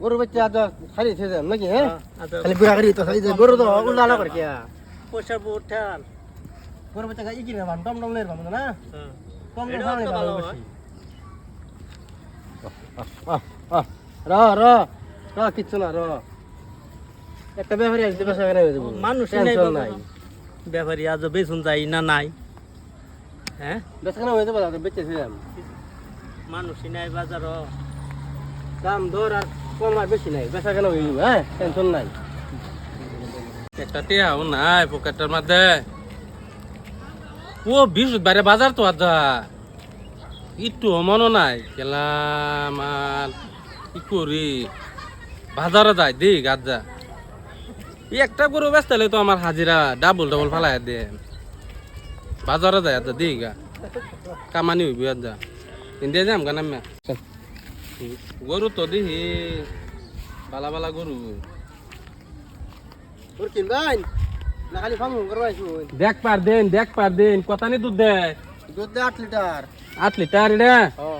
গরু বাচ্চা তো খালি থেকে যাম নাকি হ্যাঁ? খালি বুড়া গাড়ি তো খালি গরু তো উল্টা আলো করে কিয়া পয়সা বহুত ঠেল। গরু বাচ্চা গাই কি রে টম টম লের বান না? কম এটাও খাওয়ানি ভালো ভালো র র র কিচ্ছু না র। একটা ব্যাপারে হয়ে মানুষ নাই ব্যাপারী আজ বেচুন যাই না নাই। হ্যাঁ? হয়ে যাব বেঁচেছিলাম মানুষই নাই বাজার দাম দর আর কম নাই। বেসা কেন হয়ে নাই। একটা টিয়াও নাই পকেটের মধ্যে। ও বিশ বারে বাজার তো আদা একটু মনে নাই। গেলাম কি করি? বাজারে যাই দি গাজা একটা গরু ব্যস্ত হলে তো আমার হাজিরা ডাবল ডাবল ফালাই দে বাজারে যায় আদা দি গা কামানি হইবি আদা ইন্ডিয়া যাম গান আমি গরু তো দিহি বালা বালা গরু। ওর কিনবাই না খালি দেখ পার দেন দেখ পার দেন কত নি দুধ দেয়? দুধ দে আট লিটার। আট লিটার রে। ও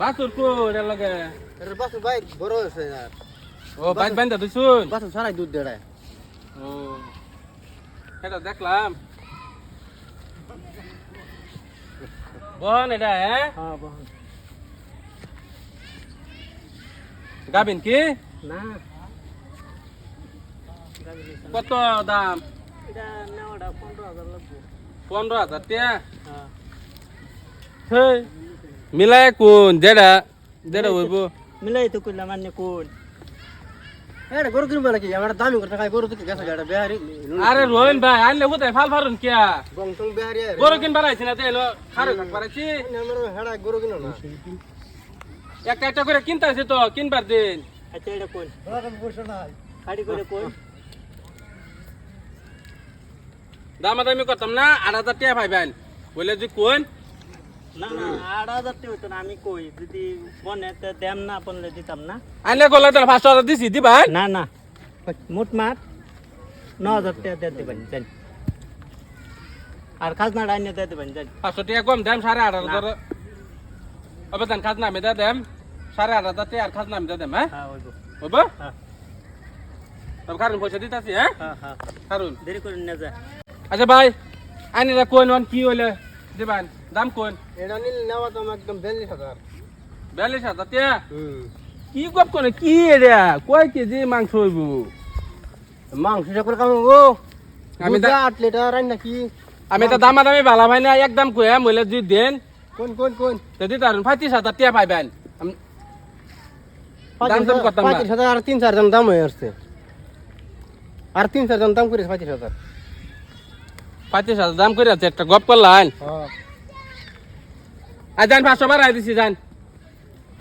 বাসুর কো রে লগে? এর বাসু ভাই বড় হয়েছে আর। ও বাইট বাইন্দা তুই শুন। বাসু সারাই দুধ দেড়ায় ও। এটা দেখলাম। বন এটা হ্যাঁ হ্যাঁ বহন গাবিন কি না কত দাম এটা নেওয়াটা পনেরো হাজার লাগবে পনেরো হাজার টিয়া হ্যাঁ হেই মিলাই কোন যেটা যেটা হইব মিলাই তো করলাম আন্য কোন এটা গরু কিনবো নাকি? আমার দামি করে টাকা গরু থেকে গেছে গাড়ি বেহারি। আরে রোহিন ভাই আনলে কোথায় ফাল ফারুন কিয়া? গং বেহারি গরু কিন বাড়াইছি না তাই খারে কাট বাড়াইছি। আমার হেড়া গরু কিনো না। একটা একটা করে কিনতে আছে তো কিনবার দিন। আচ্ছা এটা কোন? পয়সা নাই। গাড়ি করে কোন? দামাদামি করতাম না আট হাজার টাকা পাইবেন। বলে যে কোন? না না না কই না না। না না মোট মাঠ ন হাজার টাকা দিয়ে দেবেন জানি। আর খাজনাটা আনিয়ে দিয়ে দেবেন জানি। পাঁচশো টাকা কম দেম সাড়ে আট হাজার অবদান খাজনা আমি দিয়ে দেম। সাড়ে আট হাজার আর খাজনা আমি দিয়ে দেম হ্যাঁ? হ্যাঁ হইব। হ্যাঁ। তবে কারণ পয়সা দিতেছি হ্যাঁ? হ্যাঁ কারণ দেরি করে নিয়ে যায় আচ্ছা ভাই আইনিরা কোন ওয়ান কি হইলে দিবেন? দাম কোন? এটা নিলে নেওয়া তো একদম বিয়াল্লিশ হাজার। বিয়াল্লিশ হাজার হুম। কি গপ কোনে কি রে কয় কেজি মাংস হইব? মাংস করে কামাবো আমি আমি দা- আট লিটার আন নাকি? আমি তো দামা দামি ভালা ভাই না একদম কয়ে মইলে যদি দেন। কোন কোন কোন? তো দিতে পারেন পঁয়ত্রিশ হাজার টাকা পাইবেন। দাম দাম করতাম পঁয়ত্রিশ হাজার আর তিন চার জন দাম হয়ে আসছে। আর তিন চার জন দাম করেছে পঁয়ত্রিশ হাজার। পঁয়ত্রিশ হাজার দাম করে আছে একটা গপ করলেন আর যান পাঁচশো বাড়াই দিছি যান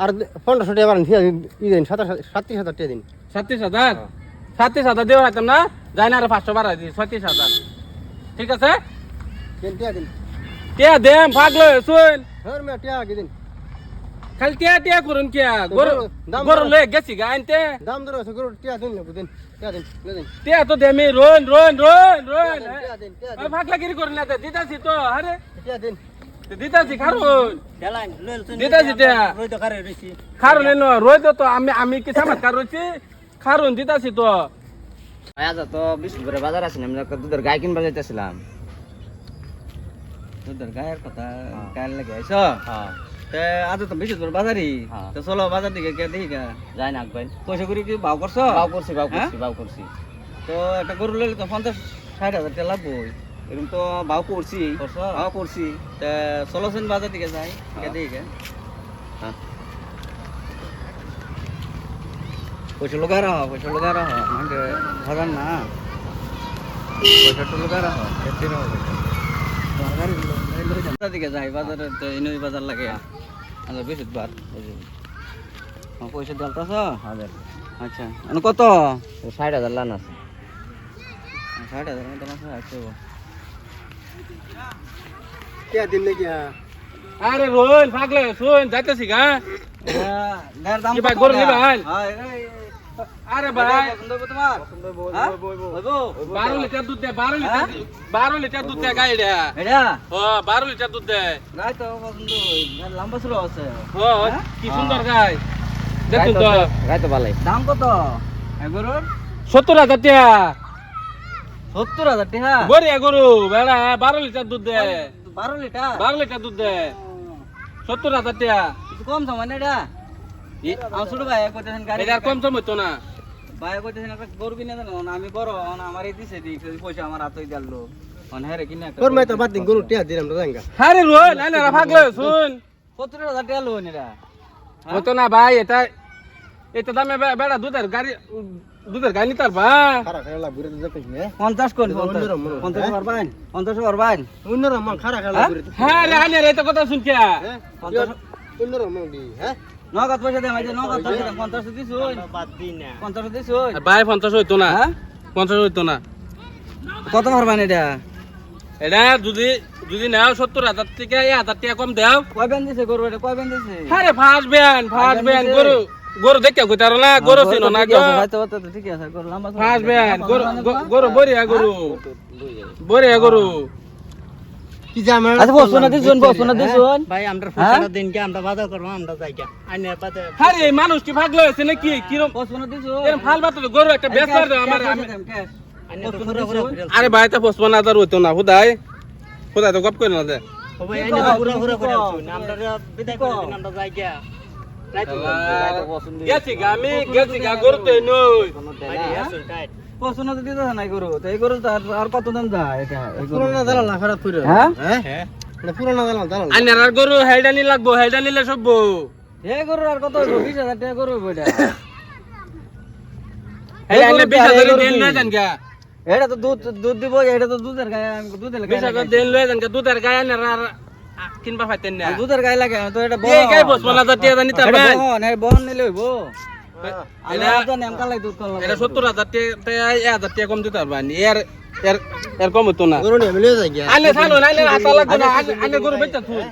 আর পনেরোশো টাকা বাড়ান ই দিন সাতাশ সাতত্রিশ হাজার টাকা দিন। ছত্রিশ হাজার? ছত্রিশ হাজার দেওয়া হইতাম না? যাই না আর পাঁচশো বাড়াই দিছি ছত্রিশ হাজার। ঠিক আছে? টিয়া দেম পাগলো শুন টিয়া কি দিন? খালি টিয়া টিয়া করুন কিয়া গরু। লয়ে গেছি গা আনতে। দাম ধরে আছে গরু টিয়া দিন না দিন টিয়া দিন টিয়া তো দেমি রোন রোন রোন রোন টিয়া দিন টিয়া দিন। ফাঁকলা গিরি করেন না দিতাছি তো আরে। টিয়া দিন। দিতাছি খারুন। দেলাইন লইল তুই দিতা দিতা। রই তো। এনো আমি আমি কি খারুন দিতাছি আজ তো। বিষ্ণুপুরে বাজার আছে আমি দুধের গাই কিনবার যাইতেছিলাম। দুধের গায়ের কথা গায়ের লাগে আইস তে আজ তো বিষ্ণুপুর বাজারই। তো চলো বাজার দিকে কে দেখি যাই না ভাই। পয়সা করি কি ভাও করছ? ভাও করছি ভাও করছি ভাও করছি। তো একটা গরু লইলে তো পঞ্চাশ ষাট হাজার টাকা লাগবো এরকম তো ভাও করছি। ভাও করছি। তা চলো সেন বাজার দিকে যাই কে দেখি গে পয়সা লোকা রাহ পয়সা রাহ মানে ভাগান না। পয়সা তো লোকা রাহ কেটে দিকে যাই বাজারে তো ইনই বাজার লাগে। আচ্ছা বেশি বার পয়সা দেলতাছ? আচ্ছা মানে কত? ষাট হাজার লান আছে। ষাট হাজার আছে। টিয়া দিন নাকি আরে রোন ফাগলে শুন যাইতেছি গা। কি ভাই, গরু নিবা, হাল? আরে ভাই। হ্যাঁ? বারো লিটার দুধ দেয় বারো লিটার বারো লিটার দুধ দেয় ও বারো লিটার দুধ দেয় গাই তো পছন্দ হই। লম্বা চুলো আছে। কি সুন্দর গাই। দেখুন তো গাই তো ভালোই। দাম কত? এগুলোর সত্তর হাজার টাকা সত্তর হাজার টাকা? বড়িয়া গরু বেড়া বারো লিটার দুধ দেয় বারো লিটার? বারো লিটার দুধ দেয় সত্তর হাজার টাকা। কিছু কম সময় না এটা? আমার ছোট ভাই কইতেছেন গাড়ি এটা কম সময় তো না। ভাই কইতেছেন একটা গরু কিনে দেন। আমি বড় আমার এই দিছে দিক পয়সা আমার হাতই দিল। অন হ্যাঁ কিনে তোর মাই তো বাদ দিন গরু টিয়া দিলাম তো জাঙ্গা হ্যাঁ রে রোল আইনা ভাগলে শুন। সত্তর হাজার টাকা লোন এটা। হতো না ভাই এটা এটা দামে বেড়া দুধের গাড়ি দুধের পঞ্চাশ কোন মনে হয়। পঞ্চাশ পারবেন পঞ্চাশ পারবেন মন হ্যাঁ? রে রে কথা হ্যাঁ? মন হ্যাঁ? নগদ পয়সা পয়সা পঞ্চাশ ভাই পঞ্চাশ হইতো না। হ্যাঁ? পঞ্চাশ হইতো না। কত পারবেন এটা? এটা যদি যদি নাও সত্তর হাজার থেকে এক হাজার টাকা কম দেও। কয় বেন দিছে গরু এটা? কয় বেন দিছে? হ্যাঁ রে ফার্স্ট ব্যান ফার্স্ট ব্যান গরু। গরু দেখে কইতার না গরু চিনো না গো। ঠিক আছে গরু লম্বা ফার্স্ট গরু লম্বা গরু বড়িয়া গরু। বড়িয়া গরু। কি জামা আচ্ছা বসো না দিছুন বসো না দিছুন ভাই আমরা ফুসাটা দিনকে আমরা বাজার করব? আমরা যাই গা আইনে বাদে হ্যাঁ রে মানুষ কি ভাগ লয়েছে নাকি? কিরম বসো না দিছুন এরম ফাল বাতো গরু একটা বেচার দে আমার আরে ভাই তা পঁচপন্ন হাজার হইতো না হুদাই। হুদাই তো গপ করে না দে। ও ভাই আইনে পুরা পুরা করে আমরা বিদায় করে দিন আমরা যাই গা রাইতো গেছি গা আমি গেছি গা গরু তো নই ভাই আসুন টাইট বসো না দিতে নাই গরু তো এই গরু আর- আর কত দাম যায় এটা এই দালাল না খারাপ কইরো হ্যাঁ? দালাল দালাল আর গরু হেডা নি লাগবো হেডা নিলে সব এই গরুর আর কত হইব? বিশ হাজার টাকা গরু হইব এটা। আইনে গরু এই হাজার গরু দেন গা। এটা তো দুধ দুধ দিব এটা তো দুধের গায়ে দুধের বিশ গায়ে হাজার লাগে। দেন লয়ে যান গা দুধের গায়ে আ, কিনবা পাইতেন না দুধের গায়ে লাগে তো এটা এই গাই পঁচপন্ন হাজার টাকা জানি তার ভাই বহন এই বহন নিলে হইব। এটা তো নেমকা লাগে দুধ করলাম এটা সত্তর হাজার টাকা এক হাজার টাকা কম দিতে পারবা নি। এর এর এর কম হতো না। গরু নিয়ে মিলে গিয়া। আইনে চালো না আইনে হাতা লাগবে না। আইনে গরু বেচা তুই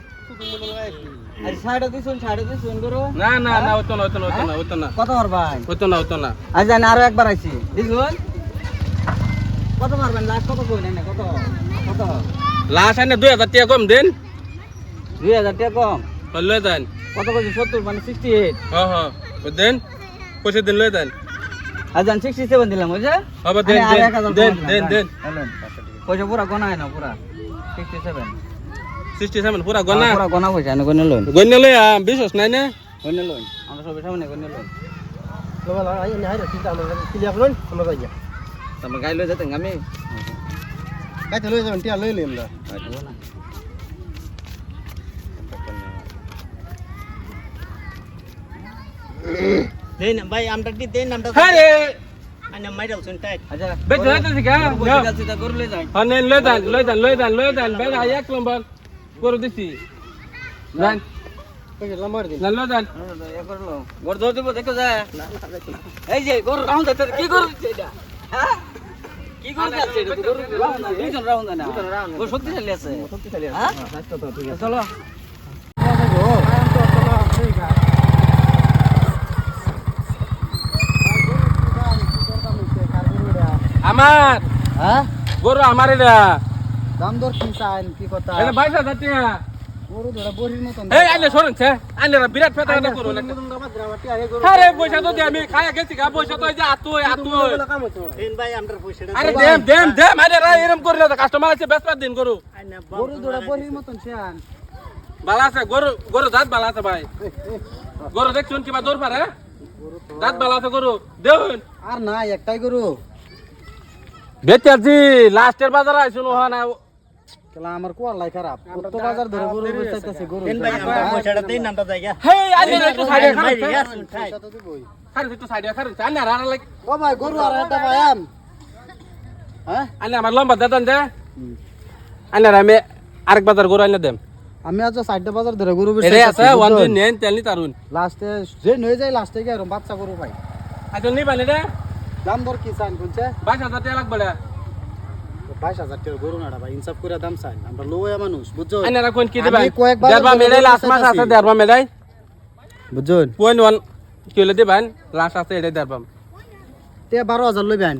না না না হতো না হতো না হতো না হতো না। কত পারবেন হতো না হতো না। আজ জানি আরও একবার আইছি। দিছুন? কত পারবেন লাস্ট কত কই না কত? কত? লাস্ট আইনে দুই হাজার টাকা কম দেন। দুই হাজার টাকা কম। লয়ে যান কত কইছি? সত্তর মানে সিক্সটি এইট হ হ দেন পয়সা দিন লয়ে যান আজ জান সিক্সটি সেভেন দিলাম বুঝছে হবে দেন দেন হাজার দেন দেন দেন। হ্যাঁ, পয়সা পুরা গনা হয় না পুরা। সিক্সটি সেভেন সিক্সটি সেভেন পুরা গনা? পুরা গনা পয়সা না গনে লোন গন্য লই বিশ্বাস নাই না? গনে লোন আমরা সবের সামনে গনে লোন বাবা আই না হাইরা চিন্তা আমরা ক্লিয়ার করুন আমরা যাই গিয়া। গাই লই যেতেন আমি? গাইতে লই যাবেন টিয়া লই লই আমরা। দেন ভাই আমরা দি দেন আমরা হ্যাঁ রে। আইনে মাইরা আলছুন টাইট আচ্ছা বেচ হইতে শিখা বসে যাচ্ছি তা গরু লই যাই। হ্যাঁ নেন লই যান লই যান লই যান লই যান বেলা এক নম্বর করে দিছি। যান। কইছে লম্বা দিন। যান। লই যান গরু ধর দিব দেখো যা এই যে গরু রাউন্ড দিতে কি গরু দিচ্ছে এটা হ্যাঁ কি গরু যাচ্ছে এটা গরু রাউন্ড না দুইজন রাউন্ড না গরু শক্তিশালী আছে শক্তিশালী আছে হ্যাঁ চলো আমার। হ্যাঁ? গরু আমার এটা দাম দর কি চাইন কি কথা? এটা বাইশ হাজার টাকা গরু ধরা বড়ির মতন। এই আইলে সরেন সে আইলে বিরাট ফেটা এটা করুন হ্যাঁ রে পয়সা তো দে আমি খায়া গেছি গা পয়সা তো এই যে আতু আতু। আরে দেম দেম দেম আরে রা এরম করে না কাস্টমার আছে বেশ দিন গরু। গরু ধরা বড়ির মতন চান বালা আছে গরু গরু দাঁত বালা আছে ভাই। গরু দেখছুন কিবা দৌড় পারে? দাঁত বালা আছে গরু। দেউন। আর না একটাই গরু। বেচারজি লাস্টের বাজার আইছুন ওহা না তাহলে আমার কোয়ার লাই খারাপ কত বাজার ধরে গরু বেচাইতেছে গরু। দেন ভাই আমরা পয়সাটা দেন আমরা যাই গা হেই আইলে একটু সাইডে টাইট একটু সাইডে খারুন আইলে রানা লাগ ও ভাই গরু আর একটা ভাইয়াম হ্যাঁ? আইলে আমার লম্বা দেতান দে। আইলে আমি আরেক বাজার গরু আইলে দেম। আমি আজ সাইডটা বাজার ধরে গরু এরে আছে ওয়ান দিন নেন তেলনি তারুন লাস্টে যে নয়ে যায় লাস্টে গিয়ে বাচ্চা গরু ভাই আইতো নি বানে দে। দাম দর কি চাইন কোনছে? বাইশ হাজার টাকা লাগবে বাইশ হাজার টাকা গরু না ভাই ইনসাফ করে দাম চাইন আমরা লোয়া মানুষ বুঝছ? আইনে রাখুন কি দিবেন? কয়েকবার দেড়বা মেলাই লাস্ট মাস আছে। দেড়বা মেলাই বুঝছেন পয়েন্ট ওয়ান কি হলে দিবেন? লাস্ট আছে এটাই দেড়বাম তে বারো হাজার লইবেন।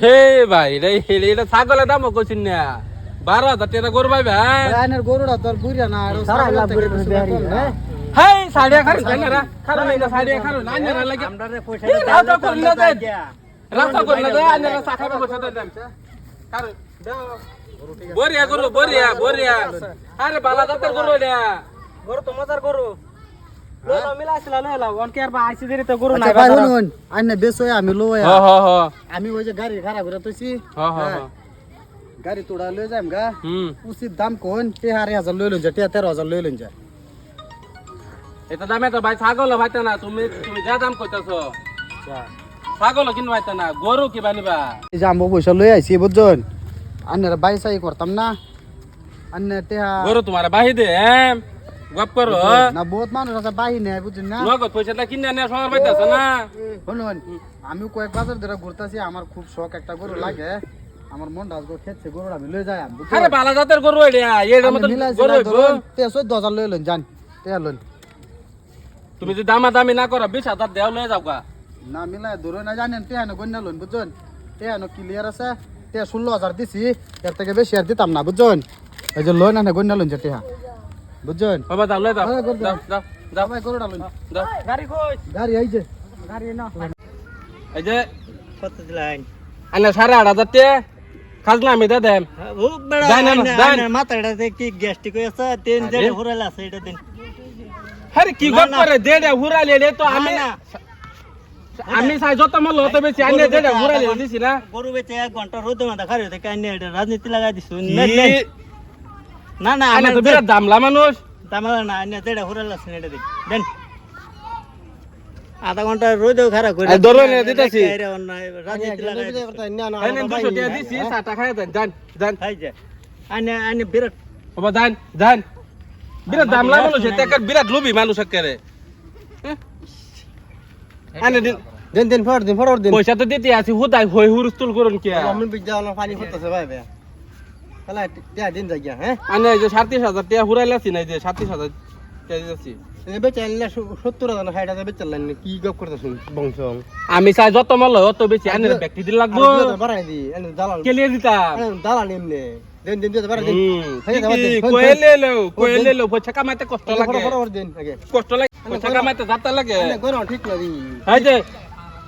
হে ভাই রে এটা ছাগলের দাম কইছিন না। বারো হাজার টাকা গরু ভাই ভাই আইনের গরুটা তোর বুড়িয়া না তাই খারুন বরিয়া গরু বরিয়া বরিয়া আরে বালা দাতের গরু এটা গরু তো মজার গরু লোলা মিলাইছিল লইলা অন কে আর বা আইছি দেরি তো গরু নাই আচ্ছা ভাই শুনুন আইনে বেশ আমি লই হ হ হ আমি ওই যে গাড়ি খারাপ করে তুইছি হ হ হ গাড়ি তোড়া লই যাম গা উচিত দাম কোন তে হাজার লই লইন যা তেরো হাজার লই লইন যা এটা দামে তো ভাই ছাগল ভাইতে না তুমি তুমি যা দাম কইতাছো। ছাগল কিনবা ভাইতে না গরু কি বানিবা এই যে আমি পয়সা লই আইছি বুঝছেন? আন্নের বাই সাই করতাম না। আন্নে টেহা গরু তোমার বাহি দে এম গপ করো। না বহুত মানুষ আছে বাহি নেই বুঝছেন না? নগদ পয়সাটা কিনে নিয়ে সময় পাইতেছ না? শুনুন আমি কয়েক বছর ধরে ঘুরতেছি আমার খুব শখ একটা গরু লাগে। আমার মনটা আজকে খেচ্ছে গরু আমি লই যাই আরে বালা জাতের গরু এটা এর মতো গরু হইবো। তে চোদ্দ হাজার লই লইন জান তে লইন। তুমি যদি দামা দামি না করো বিশ হাজার দেও লয়ে যাও গা। না মিলাই দূরে না জানেন তে হানো গন্যা লইন বুঝছেন? তেহানো ক্লিয়ার আছে তে ষোলো হাজার দিছি এর থেকে বেশি আর দিতাম না বুঝছেন? এই যে লইন আনে গন্যা লইন যে টেহা বুঝছেন? বাবা লয়ে হ্যাঁ, গরু যাও যাও যাও। ভাই গরুটা লইন। যাও। গাড়ি কই? গাড়ি এই যে। গাড়ি না এই যে। কত দিলাই আইনা সাড়ে আট হাজার তে। খাজনা আমি দে দেম। ও বেড়া যাই না, আইনা- যাই। আইনা মাথাটা কি গ্যাস্ট্রিক হয়েছে তিন আছে এটা দিন। আরে কি না, গপ না। করে? দে দে হুরালে রে তো আমি আমি চাই যত মল হতে বেশি আইনে দে দে হুরালে দিছি না। গরু বেচে এক ঘণ্টা রোদে মাথা খারি হতে কাইনে এটা রাজনীতি লাগাই দিছু। না না। আইনা তো বিরাট দামলা মানুষ। তামালা না আইনা যেটা হুরাইলা আছে এটা দিন দেন। আধা ঘণ্টা রোদেও খারাপ করে এই না, দিতেছি। রাজনীতি লাগাই আইনে দুশো টাকা দিছি চাটা খাই দেন জান জান খাই যায় আইনে আইনে বিরাট বাবা জান বিরাট দামলা মানুষ এটা একটা বিরাট লোভী মানুষ একেবারে। আইনে দিন দিন দিন ফর দিন ফর দিন। পয়সা তো দিতে আছি হুদাই হই হুরস্তুল করুন কি আমি পানি ফুটতেছে ভাই ভাই। তাহলে তে দিন যাই হ্যাঁ? আনে যে সাতত্রিশ হাজার টাকা হুরাইলাছি না যে সাতত্রিশ হাজার দিতেছি বংশ। আমি চাই যত মল হয় অত বেশি আনের ব্যক্তি দিন লাগবো। দালাল। কেলিয়ে দিতাম। দালাল এমনি। দিন দিন দিতে বাড়াই দিন। হুম, হয়ে যাবে, ঠিকই, হয়ে কয়ে যাবে। লেলো, কয়ে লেলো, পয়সা কামাইতে কষ্ট লাগে। ফটাফট দিন আগে কষ্ট লাগে পয়সা কামাইতে যাতে লাগে। গরম ঠিক না দি এই যে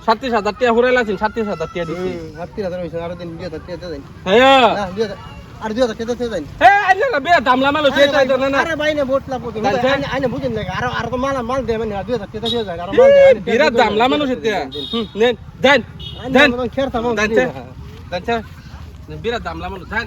সাতত্রিশ হাজার টাকা হুরাইলাছি সাতত্রিশ হাজার টাকা দিছি। হাত্তি হাজার হয়েছে আরও দিন দুই হাজার টাকা দেন। হ্যাঁ না আর দুই হাজার টাকা দেন। এই আইনে না বিয়া দামলা মালো সেটা তো না না। আরে ভাই না ভোট লাভ জানছেন? আইনে বুঝেন না আর আর তো মাল মাল দে মানে দুই হাজার দিয়ে যায় আর মাল দে বিরাট দামলা মানুষ এটা। নেন দেন। দেন খের থামো জানছে জানছে বিরাট দামলা মানুষ দেন।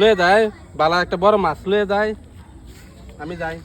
লয়ে যায় বালা একটা বড় মাছ লয়ে যায়। আমি যাই।